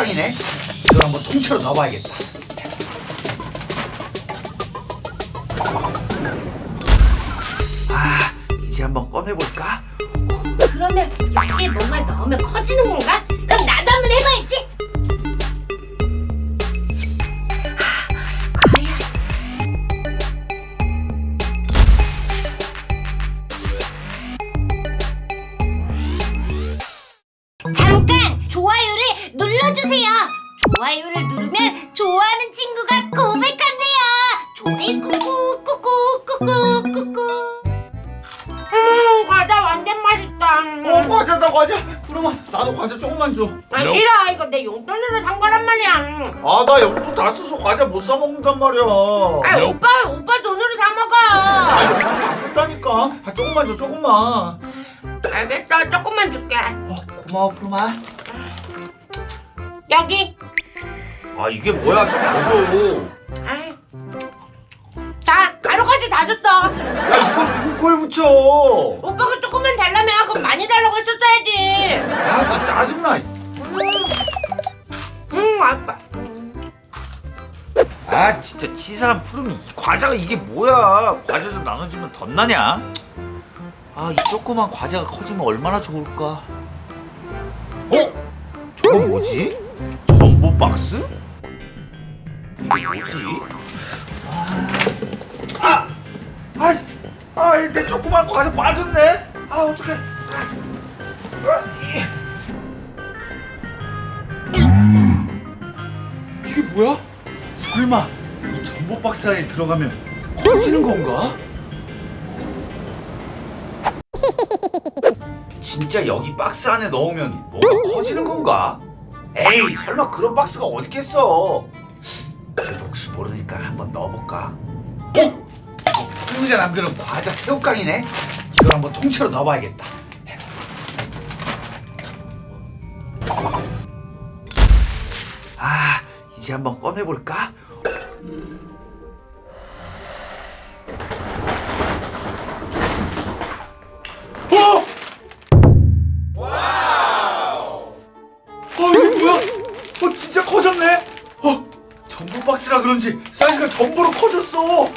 새우깡이네. 이걸 한번 통째로 넣어봐야겠다. 아, 이제 한번 꺼내볼까? 그러면 여기에 뭔가를 넣으면 커지는 건가? 그럼 나도 한번 해봐야지. 과자 조금만 줘. 아 싫어 이거 내 용돈으로 산 거란 말이야. 아, 나 용돈 다 써서 과자 못 사 먹는단 말이야. 아 오빠 오빠 돈으로 사 먹어. 아, 용돈 다 썼다니까. 아, 조금만 줘, 조금만. 알겠어 조금만 줄게. 어, 고마워, 푸르마. 여기. 아, 이게 뭐야? 좀더 줘. 아이. 자 가지 다 줬어. 야, 이걸 누구 코에 붙여? 오빠가 많이 달라고 했었어야지. 아, 진짜 짜증나. 음 아빠. 아 진짜 치사한 푸름이 이 과자가 이게 뭐야 과자 좀 나눠주면 덧나냐 아 이 조그만 과자가 커지면 얼마나 좋을까 어? 저건 뭐지? 전보 박스? 이게 뭐지? 아! 아! 아! 내 조그만 과자 빠졌네 아 어떡해 아, 이- 이게 뭐야? 설마 이 전보 박스 안에 들어가면 커지는 건가? 진짜 여기 박스 안에 넣으면 뭐가 커지는 건가? 에이 설마 그런 박스가 어디 있겠어? 그래도 혹시 모르니까 한번 넣어볼까? 어? 풍자 남기는 과자 새우깡이네? 이걸 한번 통째로 넣어봐야겠다 아 이제 한번 꺼내볼까? 어? 어 이게 뭐야? 어 진짜 커졌네? 어 전부 박스라 그런지 사이즈가 전부로 커졌어. 와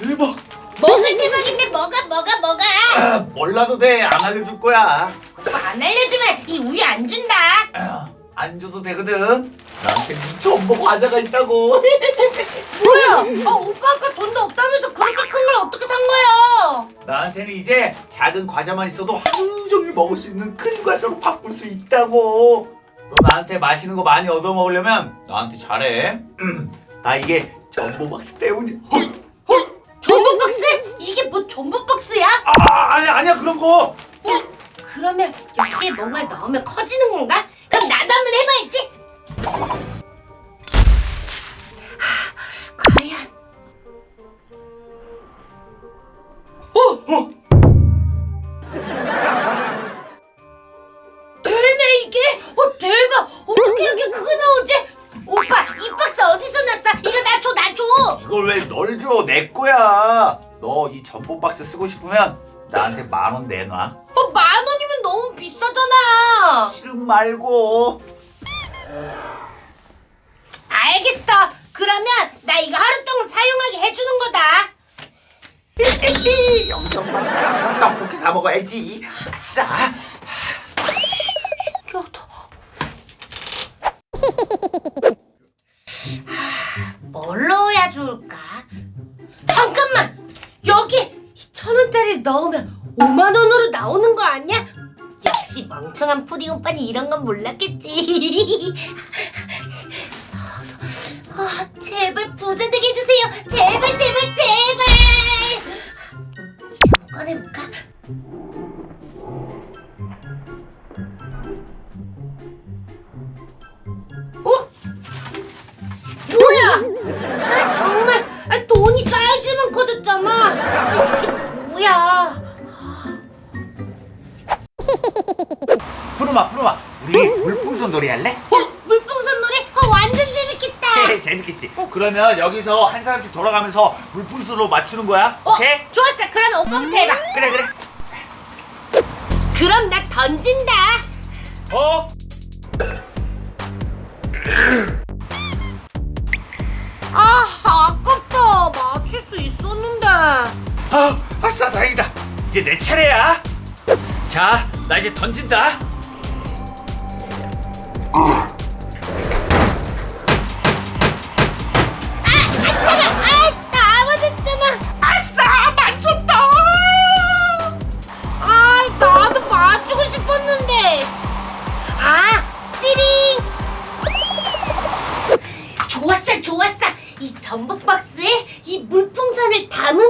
대박. 뭐가 대박인데 뭐가 뭐가 뭐가? 아, 몰라도 돼. 안 알려줄 거야. 오빠 안 알려주면 이 우유 안 준다. 아, 안 줘도 되거든. 나한테 전부 과자가 있다고. 뭐야? 아 오빠 아까 돈도 없다면서 그렇게 큰 걸 어떻게 산 거야? 나한테는 이제 작은 과자만 있어도 하루 종일 먹을 수 있는 큰 과자로 바꿀 수 있다고. 너 나한테 맛있는 거 많이 얻어 먹으려면 나한테 잘해. 음, 나 이게 전부 박스 때문에. 헐, 헐. 전복 박스? 이게 뭐 전복 박스야? 아 아니야 아니야 그런 거. 어? 그러면 여기에 뭔가를 넣으면 커지는 건가? 그럼 나도 한번 해봐야지. 하, 과연? 어 어. 되네 이게? 어 대박! 어떻게 이렇게 크게 나오지? 오빠 이 박스 어디서 났어? 이거 나 줘, 나 줘. 이걸 왜 널 줘? 내 거야. 너 이 전복 박스 쓰고 싶으면 나한테 만 원 내놔. 어 만 원이면 너무 비싸잖아. 싫음 말고. 알겠어. 그러면 나 이거 하루 동안 사용하게 해주는 거다. 많다. 떡볶이 사 먹어야지. 아싸. 신기하다. 뭘 넣어야 좋을까? 잠깐만! 여기 천 원짜리를 넣으면 5만 원으로 나오는 거 아니야? 멍청한 푸딩 오빠는 이런 건 몰랐겠지. 아, 제발 부자 되게 해주세요. 제발, 제발, 제발. 꺼내볼까? 어? 뭐야? 물풍선 놀이 할래? 어? 물풍선 놀이? 어, 완전 재밌겠다. 재밌겠지. 그러면 여기서 한 사람씩 돌아가면서 물풍선으로 맞추는 거야. 어, 오케이? 좋았어. 그러면 오빠부터 해봐. 그래 그래. 그럼 나 던진다. 어? 아 아깝다 맞출 수 있었는데 아, 아싸 다행이다. 이제 내 차례야. 자, 나 이제 던진다. 전복 박스에 이 물풍선을 담으면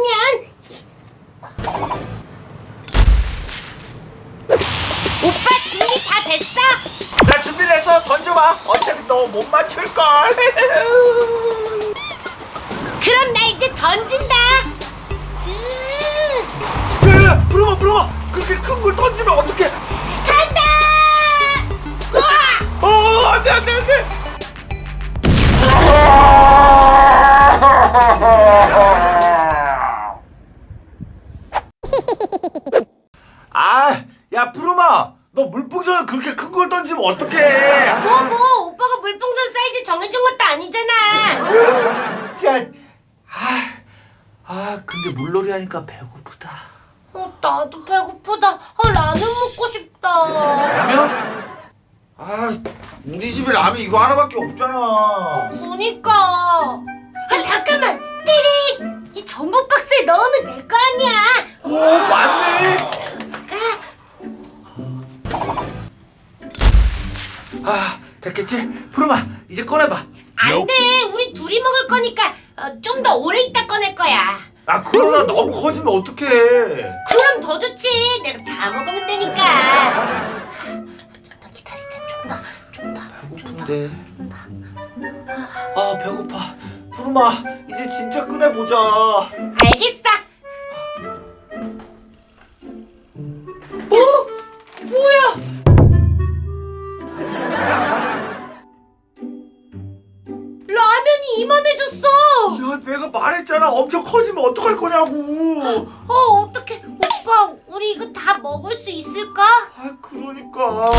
오빠? 나 준비됐어. 던져봐. 어차피 너 못 맞출 걸. 그럼 나 이제 던진다 으, 야, 부르마, 부르마. 그렇게 큰 걸 던지면 어떡해? 간다 우와! 어, 안돼, 안돼, 안돼. 던지면 어떡해? 뭐, 뭐, 오빠가 물풍선 사이즈 정해준 것도 아니잖아. 진짜. 아, 아, 근데 물놀이 하니까 배고프다. 어, 나도 배고프다. 아, 라면 먹고 싶다. 라면? 아, 우리 집에 라면 이거 하나밖에 없잖아. 그니까. 아, 잠깐만. 띠리! 이 전복 박스에 넣으면 될 거 아니야. 오, 맞네. 아, 아, 됐겠지? 푸르마, 이제 꺼내봐. 안 돼. 우리 둘이 먹을 거니까 어, 좀더 오래 있다 꺼낼 거야. 아, 그러다 너무 커지면 어떡해. 그럼 더 좋지. 내가 다 먹으면 되니까. 좀 더 기다리자. 좀 더, 좀 더. 배고픈데. 아, 배고파. 푸르마, 이제 진짜 꺼내보자. 알겠어. 어? 말했잖아. 엄청 커지면 어떡할 거냐고. 어, 어떡해. 오빠, 우리 이거 다 먹을 수 있을까? 아, 그러니까.